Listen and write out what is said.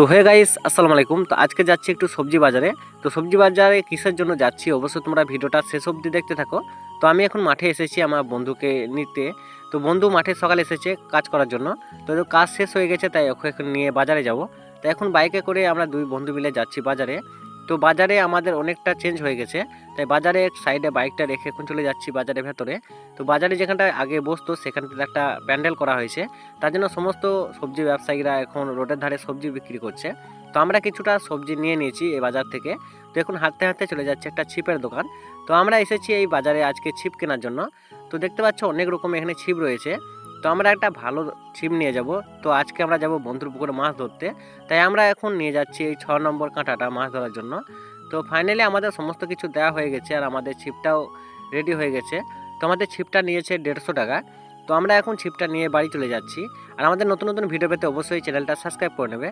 So hey guys আসসালামু আলাইকুম। তো আজকে যাচ্ছি একটু সবজি বাজারে। তো সবজি বাজারে কিসের জন্য যাচ্ছি? অবশ্যই তোমরা ভিডিওটা শেষ অবধি দেখতে থাকো। তো আমি এখন মাঠে এসেছি আমার বন্ধুকে নিতে। তো বন্ধু মাঠে সকালে এসেছে কাজ করার জন্য। তো কাজ শেষ হয়ে গেছে, তাই ওকে এখন নিয়ে বাজারে যাব। তো এখন বাইকে করে আমরা দুই বন্ধু মিলে যাচ্ছি বাজারে। তো বাজারে আমাদের অনেকটা চেঞ্জ হয়ে গেছে। তাই বাজারে সাইডে বাইকটা রেখে এখন চলে যাচ্ছি বাজারের ভেতরে। তো বাজারে যেখানটা আগে বসতো, সেখানটাতে একটা প্যান্ডেল করা হয়েছে। তার জন্য সমস্ত সবজি ব্যবসায়ীরা এখন রোডের ধারে সবজি বিক্রি করছে। তো আমরা কিছুটা সবজি নিয়ে নিয়েছি এই বাজার থেকে। তো এখন হাঁটতে হাঁটতে চলে যাচ্ছে একটা ছিপের দোকান। তো আমরা এসেছি এই বাজারে আজকে ছিপ কেনার জন্য। তো দেখতে পাচ্ছ অনেক রকম এখানে ছিপ রয়েছে। তো আমরা একটা ভালো ছিপ নিয়ে যাব। তো আজকে আমরা যাব বন্ধুর পুকুরে মাছ ধরতে। তাই আমরা এখন নিয়ে যাচ্ছি এই ছ নম্বর কাঁটাটা মাছ ধরার জন্য। তো ফাইনালি আমাদের সমস্ত কিছু দেওয়া হয়ে গেছে আর আমাদের ছিপটাও রেডি হয়ে গেছে। তো আমাদের ছিপটা নিয়েছে দেড়শো টাকা। তো আমরা এখন ছিপটা নিয়ে বাড়ি চলে যাচ্ছি। আর আমাদের নতুন নতুন ভিডিও পেতে অবশ্যই চ্যানেলটা সাবস্ক্রাইব করে নেবে।